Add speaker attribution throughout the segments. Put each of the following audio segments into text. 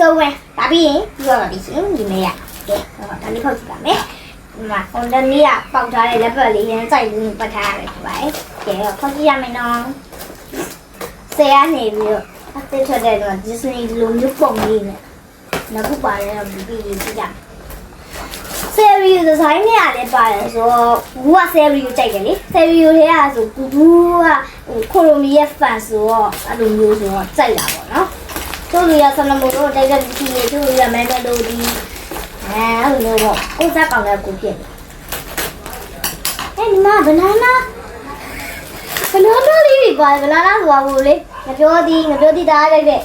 Speaker 1: ဆုံးပဲဒါပြီးရင်ပြီးတော့ပါပြီရှင်ဒီမဲရကဲဟောဒါလေးဖောက်ကြည့်ပါမယ်ဒီမှာကွန်တန်လေးကပေါက်ထားတဲ့လက်ပတ်လေးရမ်းစိုက်ပြီးပတ်ထားရတယ်ဖြစ်ပါတယ်ကဲဖောက်ကြည့်ရမယ်နော်ဆယ်ကနေပြီးတော့အသစ်ထွက်တဲ့တော့ Disney လိုမျိုးပုံလေးနဲ့နောက်ခုပါတယ်တော့ဒီပြီးကြည့်ကြမယ်ဆယ်ရီဒီဇိုင်းနဲ့လည်းပါတယ်ဆိုတော့ဘူးကဆယ်ရီကိုကြိုက်တယ်လေဆယ်ရီကိုထဲကဆိုဘူးဘူးကဟိုကိုလိုမီရဲ့ fan ဆိုတော့အဲ့လိုမျိုးဆိုတော့ကြိုက်တာပေါ့နော် သူတို့ကဆလမိုတို့တိုက်တဲ့ပစ္စည်းတွေသူတို့ကမန်မလိုဒီအဲအဲ့လိုမျိုးပေါ့ကိုစားကောင်းတဲ့ကိုဖြစ်တယ်အဲ့ဒီမှာဘနာနာဘနာနာလေးတွေပါဘနာနာဆိုတာဘူးလေငပြောသည်ငပြောသည်တားလိုက်တဲ့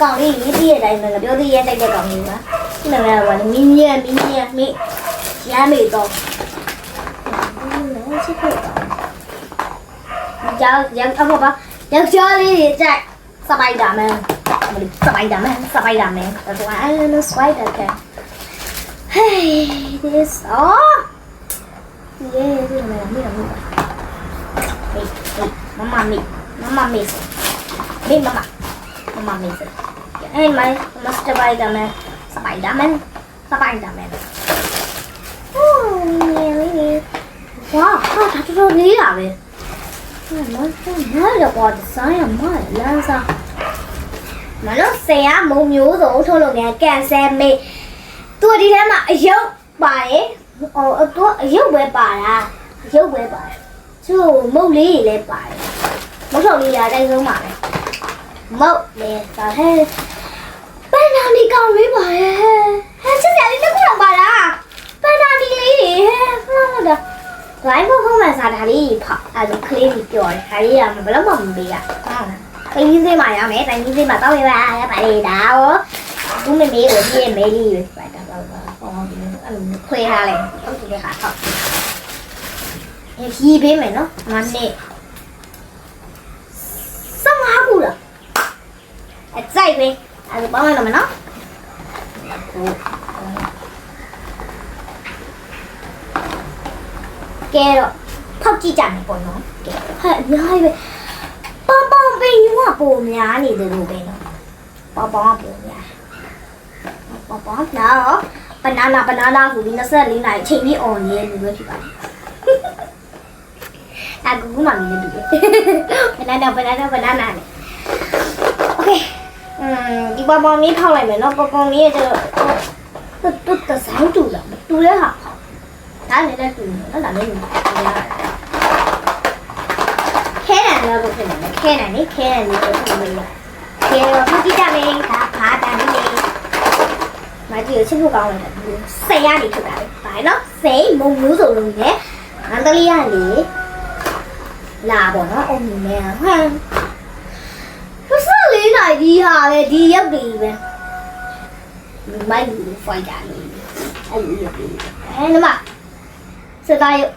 Speaker 1: ကောင်လေးရေးပြည့်တဲ့အတိုင်းပဲငပြောသည်ရဲ့တိုက်တဲ့ကောင်လေးပါဒီမှာလည်းဘာလဲမင်းကြီးမင်းကြီးမိရမ်းမေတော့ချစ်ဖို့ကြောက်ရောက်အဖို့ပါယောက်ျားလေးတွေကြိုက်စပိုက်ဒါမန် Spider-Man, Spider-Man. That's why I don't Spider. Okay. Hey, this. Oh! Yeah, mira, mira, mira. Hey, hey, mama, me. Mama, me. Me, mama. Mama, me. Hey, my, my Spider-Man. Spider-Man. Spider-Man. Oh, yeah, yeah. Wow, oh, that's so weird. Oh, my God, what a sign of mine. That's a... မလို့ဆရာမုံမျိုးစုံထုတ်လုပ်တဲ့ကန်ဆယ်မေးသူဒီထဲမှာအယုတ်ပါတယ်ဟိုသူအယုတ်ပဲပါတာအယုတ်ပဲပါတယ်သူမုတ်လေးတွေလည်းပါတယ်မုတ်ထုတ်လေးလည်းအတိုင်းဆုံးပါပဲမုတ်လေဒါဟဲ့ပန်းနာနီကောင်လေးပါရဲ့ဟဲ့ချစ်စရာလေးတစ်ခုတော့ပါလားပန်းနာနီလေးတွေဟဲ့ဟုတ်တာဒိုင်းဖို့ဖို့မှစားတာလေးဖောက်အဲဒါကလေးကြီးပြောတယ်ဒါလေးကဘယ်တော့မှမပေးရဟုတ်လား တိုင်းကြီးစိတ်မှာရမယ်တိုင်းကြီးစိတ်မှာတောင်းရပါရပါလေဒါရောဘူးမမေးကိုပြည့်မဲလေးပဲပါတာပါပါဟောဒီအဲ့လိုခွဲထားလိုက်ဟုတ်ဒီခါဟုတ်အေးကြီးပေးမယ်နော်မနေ့စမဟာဘူးလားအကြိုက်ပဲအဲ့ဒါပေါင်းလိုက်တော့မယ်နော်ကဲတော့ဖောက်ကြည့်ကြမယ်ပေါ့နော်ကဲဟဲ့အများကြီးပဲပေါပေါပင်ယူ ကပုံများနေတယ်လို့ပဲနော်ပေါပေါကပုံများပေါပေါနော်ဘနာနာဘနာနာဆိုပြီး24နိုင်ချိန်ပြီး on ရဲလို့ပြောဖြစ်ပါတယ်အကူကမှမင်းတို့ဘနာနာဘနာနာဘနာနာနဲ့โอเคอืมဒီပေါပေါလေးထောက်လိုက်မယ်နော်ပေါပေါလေးကကျတော့တူတူတဆိုင်တူလားတူလဲဟာဒါလည်းလည်းတူနော်ဒါလည်းတူရတယ် ခဲတယ်လည်းကိုဖြစ်နေတယ် ခဲတယ်လေခဲတယ်လေကိုဖြစ်နေတယ်ခဲတော့ဖကြည့်ကြမယ်ဒါဘာတန်နေလဲမကြီးချစ်ဖို့ကောင်းတယ်ဆယ်ရနေဖြစ်တာလေဘာနော်စိတ်မုံမျိုးစုံလုံးနဲ့အန်တလီကနေလာပေါ့နော်အုံနေနဲ့ဟမ်ဘစလေးနိုင်ဒီဟာပဲဒီရုပ်တွေပဲမိုက်ဘူးဖိုက်တာလေအဲ့ဒီရုပ်တွေအဲ့ဒီမှာစတာရုပ်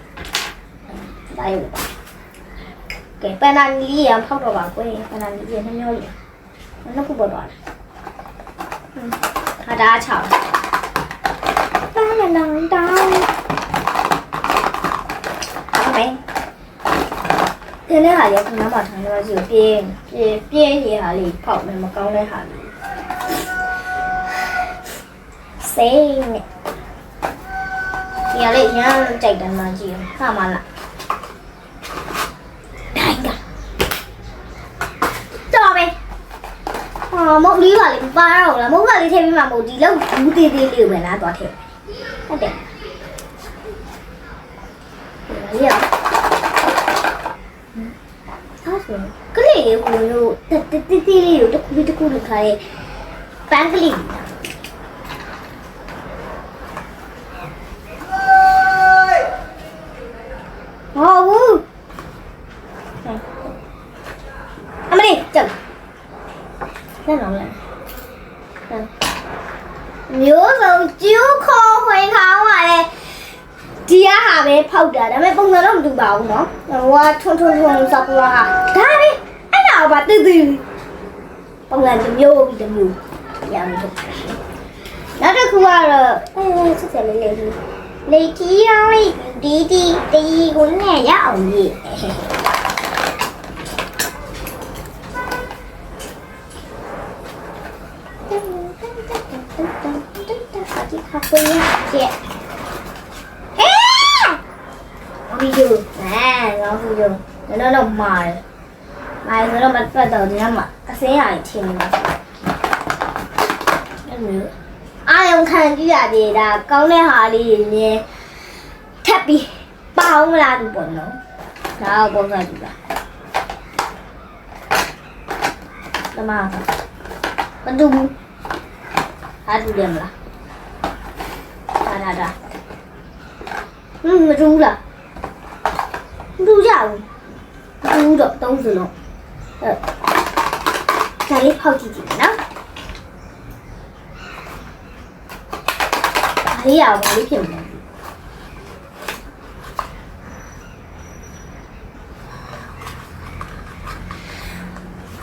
Speaker 1: စတာရုပ်ပါ ကဲပန်နာနီလေးရဖောက်တော့ပါကွယ်ပန်နာနီလေးနှမျောလေးနှစ်ခုပေါ်တော့ဟာဒါချောင်းပန်နာနောင်တောင်းအမေဒီနေ့ဟာရခုနမှထိုင်တော့စီပြင်းပြင်းပြင်းရဟာလေးဖောက်မယ်မကောင်းတဲ့ဟာလေးစိတ်နဲ့ဒီရလေးရမ်းကြိုက်တယ်မှကြည့်ဟာမလား တိုင်းကတော်ပဲ ဟာမဟုတ်လေးပါလေပါတော့လားမဟုတ်ပါလေးထည့်ပြီးမှမဟုတ်ဒီလောက်ဘူးသေးသေးလေးပဲလားသွားထည့်ဟုတ်တယ်ဒီရောဟာဆိုကလေးလေးကိုလို့တက်တက်တက်လေးကိုတစ်ခုတစ်ခုလောက်ခါရဲပန်းကလေးဟောဘူး အမလေးကြောက်လက်တော့လဲ မျိုးစုံကျူးခေါ်ခွင်ခေါင်းပါလေဒီကဟာပဲဖောက်တာဒါပေမဲ့ပုံစံတော့မတူပါဘူးနော်ဟိုကထွန်းထွန်းထွန်းစပူဟာဒါပဲအဲ့ဒါဘာတူတူပုံစံတစ်မျိုးပြီးတစ်မျိုးရအောင်ထုတ်နောက်တစ်ခုကတော့အဲစစ်စစ်လေးလေးလေးလေတီရောင်းလေးဒီဒီတီကိုနဲ့ရအောင် ကြီးဒီခါဖွေးကျက်ဟဲ့ဗီဒီယိုအဲငါဗီဒီယိုတော့တော့မာတယ်မာဆိုတော့မပတ်တော့ဒီမှာအစင်းရရင်ထင်နေတာအဲ့လိုအာယုံခံကြည့်ရသေးတာကောင်းတဲ့ဟာလေးတွေမြင်ထပ်ပြီးပေါင်းမလားသူပေါ့နော်ဒါတော့ပုံစံတူလားတမန်မတူဘူး ဟာတူတယ်မလားဒါဒါဒါဟင်းမတူဘူးလားမတူကြဘူးမတူတော့သုံးစလုံးအဲဒါလေးဖောက်ကြည့်ကြည့်နော်ဒါလေးရအောင်ဒါလေးဖြစ်မလဲ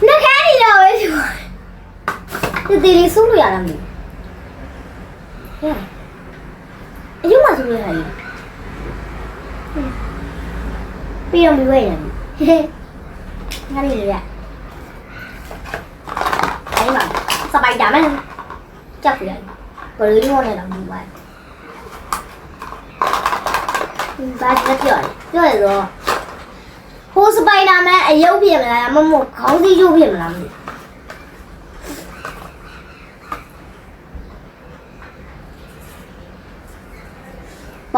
Speaker 1: နှခမ်းနေတော့ပဲဒီဒီလေးဆုံးလို့ရလားမသိဘူး ဟဲ့အယုံမဆိုရတာကြီးပြီးတော့မဝဲရဘူးဟဲ့ငါလေးရအဲ့မှာစပိုက်ဒါမန်ကြောက်ပြရတယ်ဘယ်လိုလဲတော့မဝဲဘာကြည့်ပြောပြောရတော့ဟိုစပိုက်ဒါမန်အယုတ်ပြင်မလားမမခေါင်းစည်းကျိုးပြင်မလားမသိဘာ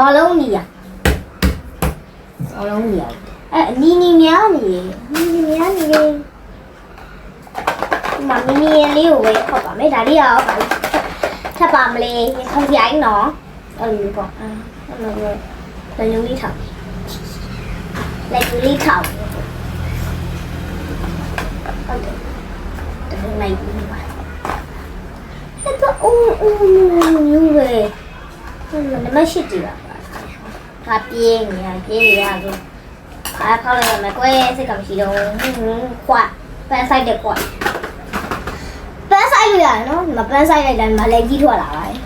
Speaker 1: ဘာလုံးနီးရဘာလုံးနီးရအဲနီနီများနေရေနီနီများနေရေဒီမှာမီနီယံလေးကိုဝေးခေါ်ပါမယ်ဒါလေးကဘာလဲထပ်ပါမလဲခုံပြိုင်နော်အဲ့လိုပေါ့အဲ့လိုပဲလက်ညှိုးလေးထောက်လက်ညှိုးလေးထောက်ဟုတ်တယ်ဒီမိုက်ပြီးပါအဲ့တော့အူအူမျိုးပဲနံပါတ်၈တီပါ ဒါပြင်းနေရပြင်းနေရဆိုအားဖောက်လိုက်ရမယ်ကွယ်စိတ်ကမရှိတော့ဘူးခွတ်ပန်းဆိုင်တဲ့ခွတ်ပန်းဆိုင်လို့ရတယ်နော်မပန်းဆိုင်လိုက်တိုင်းမလည်းကြီးထွက်လာပါတယ်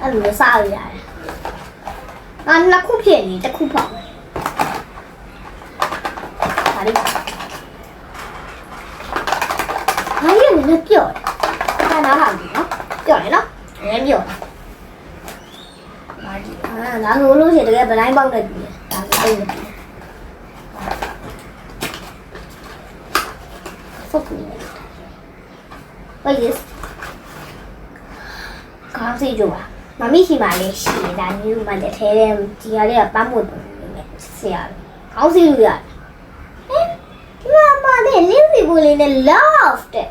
Speaker 1: အဲ့လိုမျိုးစားလို့ရတယ်အာနှစ်ခုဖြစ်နေတစ်ခုဖောက်မယ်ဒါလေးဟာရနေလည်းပြော့တယ်ဒါနားဟာပြီနော်ပြော့တယ်နော်နည်းပြော့တယ်မာ ကြီးအာငါဆိုလို့ရှိရင်တကယ်ဗလိုင်းပေါက်နေပြီဒါဆိုသိနေပြီဖုတ်နေဝိုက် this ကောင်းစီကြပါမမီရှိမှလည်းရှိတယ်ဒါမျိုးမှလည်းထဲထဲဒီဟာလေးကပန်းမွေပုံနေဆရာကောင်းစီလို့ရတယ်ဟဲ့ဒီမှာပါတဲ့လင်းစီပူလေးနဲ့ love တဲ့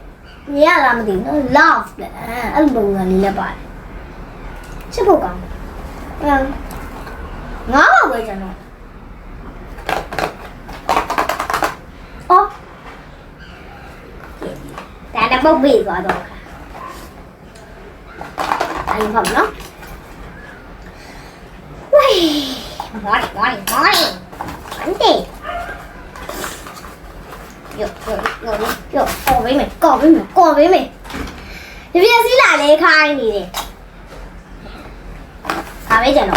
Speaker 1: မြင်ရလားမသိဘူးနော် love တဲ့အဲ့လိုပုံစံလေးလည်းပါတယ်ချစ်ဖို့ကောင်းတယ် ngó vào mình 나와 보이잖아. 어? 나나 뭐 이거 너 아니 봐봐. 왜? 머리 머리 머리. 안 돼. Yo, yo, yo, yo, co với mày, co với mày, co với mày Thì bây giờ xin lại lê khai đi nè Khá bây giờ nó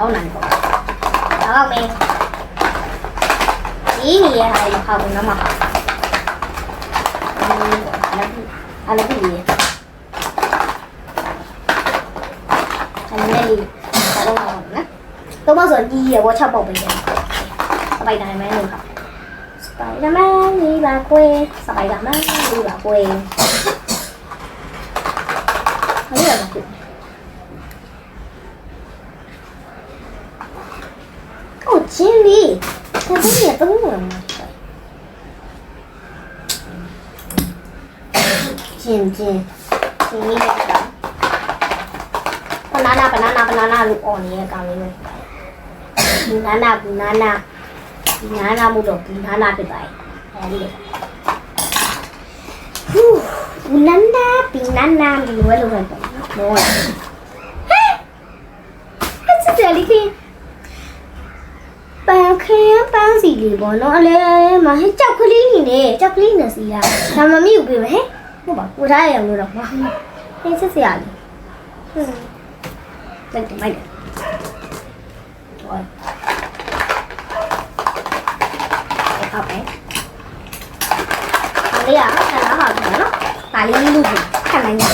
Speaker 1: 嗯，ငါးပါပဲကျွန်တော်။အော်။ဒါလည်းပုတ်ပြီးသွားတော့ခါ။အဲ့ဒီပေါ့နော်။ဝေး။မော်မော်မော်။အန်တီ။ယောယောယောယောကော်ပေးမယ်ကော်ပေးမယ်ကော်ပေးမယ်။ဒီပြစီလာလေခိုင်းနေတယ်။ဒါပဲကျွန်တော်ကောင်းတယ်ပေါ့ဒါတော့မင်းဒီနေရဟာခါဘူးနော်မဟာအဲ့ဒါပြီးအဲ့ဒါလေးတော့ Сири, тогда я по-моему Син, син. Син, не так. บานาน่าบานาน่าบานาน่าลูกอ่อนเนี่ยกลางนี้เลยบานาน่าบานาน่าบานาน่ามูดอกบานาน่าไปไปแอนเลยฮู้บานาน่าปีนาน่ามันรวยรวยไปโน่ฮะฮัลโหลลิฟี่ ခင်းပန်းစီလေးပေါ့နော်အလဲမဟဲ့ကြောက်ကလေးနေနဲ့ကြောက်ကလေးနဲ့စီရဒါမမီကိုပြေးမယ်ဟဲ့ဟုတ်ပါကိုထားရအောင်လို့တော့မဟဲ့စစ်စရာလေးလိုက်တယ်လိုက်တယ်ဟောဟုတ်ပဲဒါလေးอ่ะဆန္ဒပါဘူးနော်ဒါလေးလူခံနိုင်ရ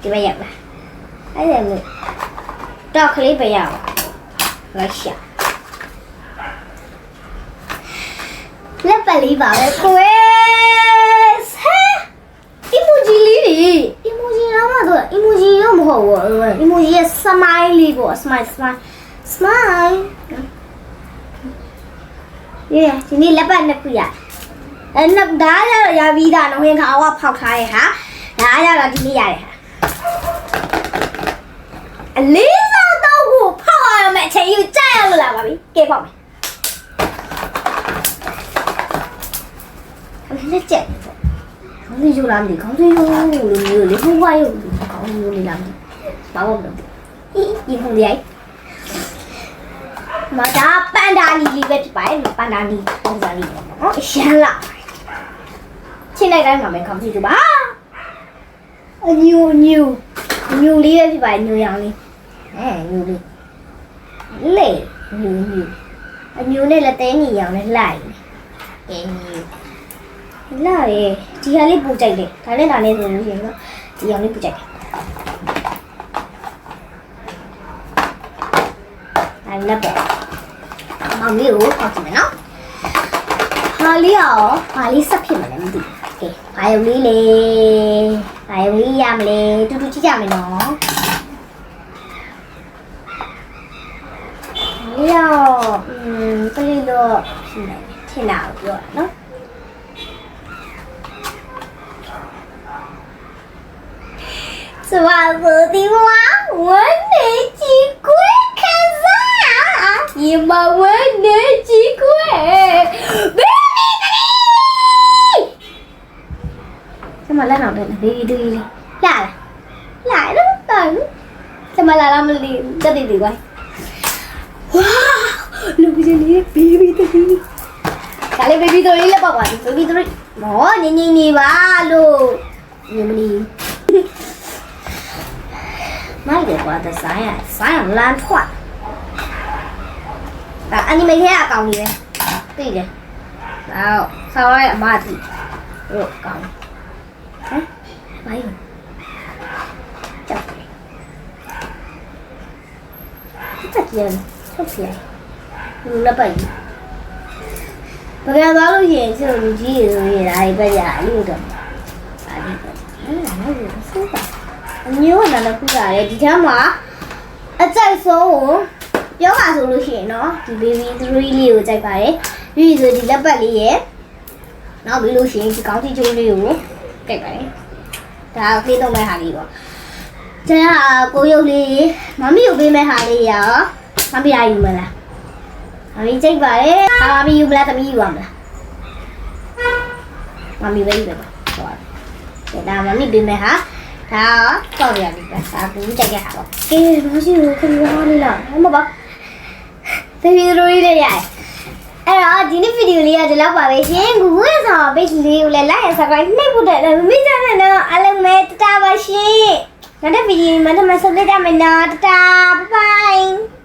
Speaker 1: ဒီဘက်ရောက်လာအဲ့ဒါမျိုးတော့ကလေးပဲရအောင် ရရှာလက်ပလေးပါပဲကိုယ်ဆဲ emoji လေးတွေ emoji တော့မှတော့ emoji တော့မဟုတ်ဘူး emoji ရဲ့ smile လေးပေါ့ smile smile smile ရေဒီနေ့လက်ပတ်နှစ်ခုရအဲနှစ်ဒါရတော့ရပြီးသားနော်ဟင်ခါအဝဖောက်ထားရဲ့ဟာဒါရတော့ဒီနေ့ရတယ်ဟာအလေးစားတော့ကိုဖောက်ရမယ် အချိန်ယူကြက်ရလို့လာပါပြီကဲပေါ့မယ်အလေးချက်ခေါင်းစည်းယူလာမသိခေါင်းစည်းယူလို့မျိုးလေးဟိုးဝါယူခေါင်းစည်းယူလေးလာမသိဘာလို့မလုပ်ဒီဟိုလေးမဒါပန်ဒါနီလေးပဲဖြစ်ပါတယ်ပန်ဒါနီပုံစံလေးပေါ့နော်အရှမ်းလာချင်းလိုက်တိုင်းမှာပဲခေါင်းစည်းယူပါအညူညူညူလေးပဲဖြစ်ပါတယ်ညူရောင်လေးအဲညူလေး လေညူညူအညူနဲ့လက်သေးညီရောင်နဲ့လှိုက်အင်းညူလာရေဒီဟာလေးပူကြိုက်တယ်ဒါနဲ့ဒါနဲ့ဆိုလို့ရှိရင်တော့ဒီအောင်လေးပူကြိုက်တယ်ဒါလက်ပေါ့မောင်လေးကိုဟောကြည့်မယ်နော်ဟာလေးရောဘာလေးဆက်ဖြစ်မလဲမသိဘူးကဲဘာယုံလေးလေဘာယုံလေးရမလဲတူတူကြည့်ကြမယ်နော် လေးရောอืมကလေးတော့ဖြစ်နေတယ်ထင်တာကိုပြောတာနော်စဝါဆိုဒီမဝမ်းနေကြည့်ကွေးခစားဒီမဝမ်းနေကြည့်ကွေးဘေဘီတရီစမလာတော့တ ယ်ဘေဘီတရီလာလာလာတော့တော့စမလာလာမလီတက်တည်တည်ကွာဝါလူကြီးလေးဘေဘီတရီဒါလေးဘေဘီတရီလက်ပါပါဘေဘီတရီမောညင် ဟုတ်လားလက်ပိုက်ပကံသွားလို့ရင်ကျုပ်လူကြီးရေဆိုရင်ဒါတွေပဲရအလို့တော့ဒါတွေပဲအဲ့ဒါလည်းစိုးတာအမျိုးကလည်းခုတာလေဒီထက်မှာအကြိုက်ဆုံးကိုပြောပါဆိုလို့ရှိရင်တော့ဒီ baby 3လေးကိုကြိုက်ပါတယ်ပြီးဆိုဒီလက်ပတ်လေးရဲ့နောက်ပြီးလို့ရှိရင်ဒီကောင်းတီကျိုးလေးကိုကြိုက်ပါတယ်ဒါကလေးတော့မဲ့ဟာလေးပေါ့ကျန်တာကိုရုပ်လေးမမီကိုပေးမဲ့ဟာလေးရော မမီရယူမလားမမီကြိုက်ပါတယ်ဟာမမီယူမလားသမီးယူရမလားမမီပဲယူပဲပေါ့ဟုတ်ပါဒါမမီပေးမဲ့ဟာဒါတော့ရတယ်ပဲဒါဘူးကြိုက်ရတာပေါ့ကဲမရှိဘူးခင်ဗျားလေးလားမပါသေဗီရိုလေးလေးရတယ်အဲ့တော့ဒီနေ့ဗီဒီယိုလေးကဒီလောက်ပါပဲရှင် Google ဆောင်း page လေးကိုလည်း like and subscribe နှိပ်ဖို့တဲ့မိကြတဲ့တော့အားလုံးပဲတတာပါရှင်နောက်တဲ့ဗီဒီယိုမှာထပ်မဆုံကြမယ်နော်တတာ bye bye